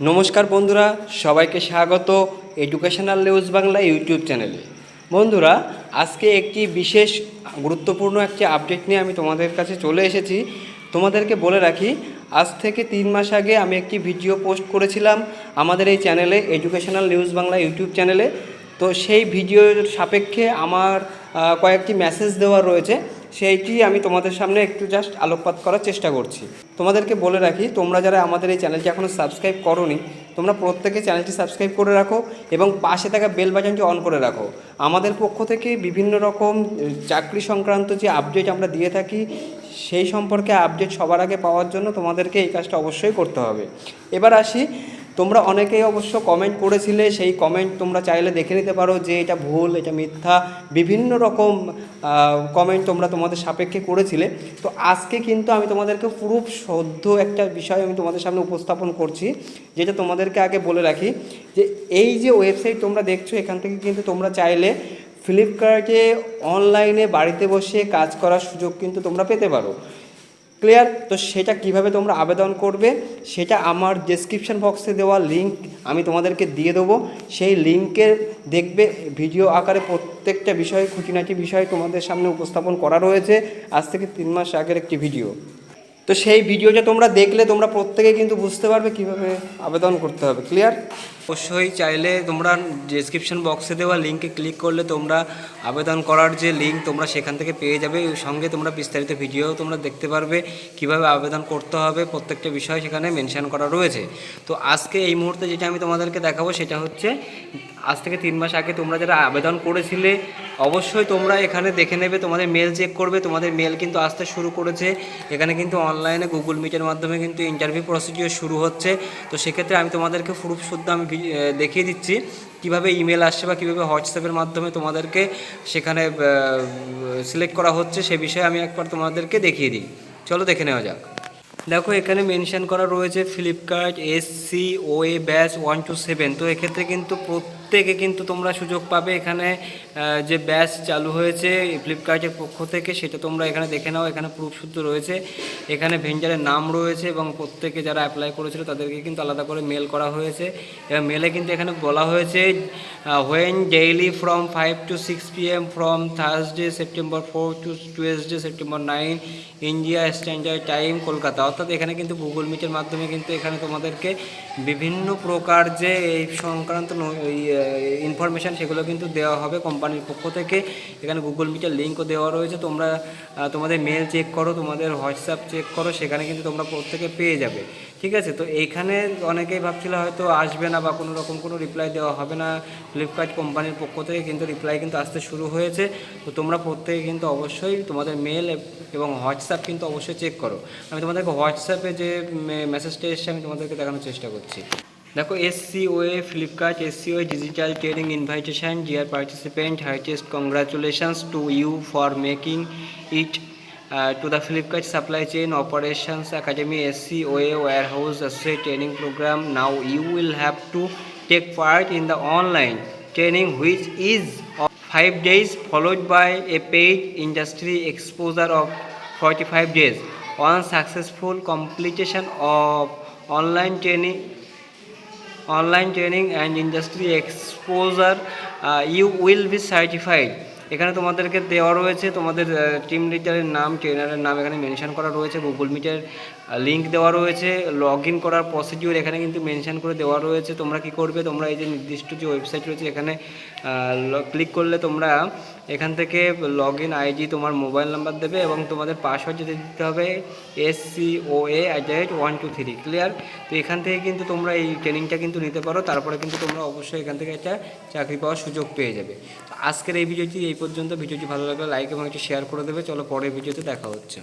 নমস্কার বন্ধুরা, সবাইকে স্বাগত এডুকেশনাল নিউজ বাংলা ইউটিউব চ্যানেলে বন্ধুরা, আজকে একটি বিশেষ গুরুত্বপূর্ণ একটি আপডেট নিয়ে আমি তোমাদের কাছে চলে এসেছি। তোমাদেরকে বলে রাখি, আজ থেকে তিন মাস আগে আমি একটি ভিডিও পোস্ট করেছিলাম আমাদের এই চ্যানেলে এডুকেশনাল নিউজ বাংলা ইউটিউব চ্যানেলে তো সেই ভিডিওর সাপেক্ষে আমার কয়েকটি মেসেজ দেওয়া রয়েছে। সেইটি আমি তোমাদের সামনে একটু জাস্ট আলোকপাত করার চেষ্টা করছি। তোমাদেরকে বলে রাখি, তোমরা যারা আমাদের এই চ্যানেলটি এখনও সাবস্ক্রাইব করোনি, তোমরা প্রত্যেকে চ্যানেলটি সাবস্ক্রাইব করে রাখো এবং পাশে থাকা বেল বাটনটি অন করে রাখো। আমাদের পক্ষ থেকে বিভিন্ন রকম চাকরি সংক্রান্ত যে আপডেট আমরা দিয়ে থাকি, সেই সম্পর্কে আপডেট সবার আগে পাওয়ার জন্য তোমাদেরকে এই কাজটা অবশ্যই করতে হবে। এবার আসি তোমরা অনেকেই অবশ্য কমেন্ট করেছিলে, সেই কমেন্ট তোমরা চাইলে দেখে নিতে পারো যে এটা ভুল, এটা মিথ্যা, বিভিন্ন রকম কমেন্ট তোমরা তোমাদের সাপেক্ষে করেছিলে। তো আজকে কিন্তু আমি তোমাদেরকে পুরো সদ্য একটা বিষয় আমি তোমাদের সামনে উপস্থাপন করছি, যেটা তোমাদেরকে আগে বলে রাখি যে এই যে ওয়েবসাইট তোমরা দেখছ, এখান থেকে কিন্তু তোমরা চাইলে ফ্লিপকার্টে অনলাইনে বাড়িতে বসে কাজ করার সুযোগ কিন্তু তোমরা পেতে পারো। ক্লিয়ার তো সেটা কীভাবে তোমরা আবেদন করবে? সেটা আমার ডেসক্রিপশন বক্সে দেওয়া লিঙ্ক আমি তোমাদেরকে দিয়ে দেবো। সেই লিঙ্কের দেখবে ভিডিও আকারে প্রত্যেকটা বিষয়, খুঁটিনাটি বিষয় তোমাদের সামনে উপস্থাপন করা রয়েছে। আজ থেকে তিন মাস আগের একটি ভিডিও তো সেই ভিডিওটা তোমরা দেখলে তোমরা প্রত্যেকে কিন্তু বুঝতে পারবে কীভাবে আবেদন করতে হবে। ক্লিয়ার অবশ্যই চাইলে তোমরা ডেসক্রিপশন বক্সে দেওয়া লিঙ্কে ক্লিক করলে তোমরা আবেদন করার যে লিঙ্ক তোমরা সেখান থেকে পেয়ে যাবে। সঙ্গে তোমরা বিস্তারিত ভিডিও তোমরা দেখতে পারবে কীভাবে আবেদন করতে হবে, প্রত্যেকটা বিষয় সেখানে মেনশন করা রয়েছে। তো আজকে এই মুহূর্তে যেটা আমি তোমাদেরকে দেখাবো সেটা হচ্ছে, আজ থেকে তিন মাস আগে তোমরা যারা আবেদন করেছিলে, অবশ্যই তোমরা এখানে দেখে নেবে, তোমাদের মেল চেক করবে, তোমাদের মেল কিন্তু আসতে শুরু করেছে। এখানে কিন্তু অনলাইনে গুগল মিটের মাধ্যমে কিন্তু ইন্টারভিউ প্রসিডিওর শুরু হচ্ছে। তো সেক্ষেত্রে আমি তোমাদেরকে প্রুফ শুদ্ধ আমি দেখিয়ে দিচ্ছি। কীভাবে ইমেল আসছে বা কীভাবে হোয়াটসঅ্যাপের মাধ্যমে তোমাদেরকে সেখানে সিলেক্ট করা হচ্ছে সে বিষয়ে আমি একবার তোমাদেরকে দেখিয়ে দিই। চলো দেখে নেওয়া যাক। দেখো, এখানে মেনশন করা রয়েছে Flipkart S C O A batch one two seven তো এক্ষেত্রে কিন্তু প্রত্যেকে কিন্তু তোমরা সুযোগ পাবে। এখানে যে ব্যাচ চালু হয়েছে ফ্লিপকার্টের পক্ষ থেকে, সেটা তোমরা এখানে দেখে নাও। এখানে প্রুফ শুদ্ধ রয়েছে। এখানে ভেঞ্জারের নাম রয়েছে এবং প্রত্যেকে যারা অ্যাপ্লাই করেছিল, তাদেরকে কিন্তু আলাদা করে মেল করা হয়েছে। এবং মেলে কিন্তু এখানে বলা হয়েছে when daily from five to six P M from Thursday September four to Tuesday September nine India standard time Kolkata অর্থাৎ এখানে কিন্তু গুগল মিটের মাধ্যমে কিন্তু এখানে তোমাদেরকে বিভিন্ন প্রকার যে এই সংক্রান্ত ইনফরমেশান সেগুলো কিন্তু দেওয়া হবে কোম্পানির পক্ষ থেকে। এখানে গুগল মিটের লিঙ্কও দেওয়া রয়েছে। তোমরা তোমাদের মেল চেক করো, তোমাদের হোয়াটসঅ্যাপ চেক করো, সেখানে কিন্তু তোমরা প্রত্যেকে পেয়ে যাবে। ঠিক আছে? তো এইখানে অনেকেই ভাবছিল হয়তো আসবে না বা কোনো রকম কোনো রিপ্লাই দেওয়া হবে না। ফ্লিপকার্ট কোম্পানির পক্ষ থেকে কিন্তু রিপ্লাই কিন্তু আসতে শুরু হয়েছে। তো তোমরা প্রত্যেকে কিন্তু অবশ্যই তোমাদের মেল এবং হোয়াটসঅ্যাপ কিন্তু অবশ্যই চেক করো। আমি তোমাদেরকে হোয়াটসঅ্যাপে যে মেসেজটা এসছে, আমি তোমাদেরকে দেখানোর চেষ্টা করছি। দেখো S C O A Flipkart S C O A digital training invitation dear participant heartiest congratulations to you for making it uh, to the Flipkart Supply Chain Operations Academy SCOA Warehouse Associate Training Program. Now you will have to take part in the online training, which is of five days, followed by a paid industry exposure of 45 days. On successful completion of online training, online training and industry exposure you will be certified এখানে তোমাদেরকে দেওয়া রয়েছে, তোমাদের team লিডারের নাম ট্রেনারের নাম এখানে mention করা রয়েছে গুগল মিটের লিঙ্ক দেওয়া রয়েছে লগ ইন করার প্রসিডিউর এখানে কিন্তু মেনশন করে দেওয়া রয়েছে। তোমরা কি করবে? তোমরা এই যে নির্দিষ্ট যে ওয়েবসাইট রয়েছে, এখানে ক্লিক করলে তোমরা এখান থেকে লগ ইন আইডি তোমার মোবাইল নাম্বার দেবে এবং তোমাদের পাসওয়ার্ড যেতে দিতে হবে S C O A at the rate one two three clear তো এখান থেকে কিন্তু তোমরা এই ট্রেনিংটা কিন্তু নিতে পারো, তারপরে কিন্তু তোমরা অবশ্যই এখান থেকে একটা চাকরি পাওয়ার সুযোগ পেয়ে যাবে। আজকের এই ভিডিওটি এই পর্যন্ত, ভিডিওটি ভালো লাগলে লাইক এবং একটু শেয়ার করে দেবে। চলো পরের ভিডিওতে দেখা হচ্ছে।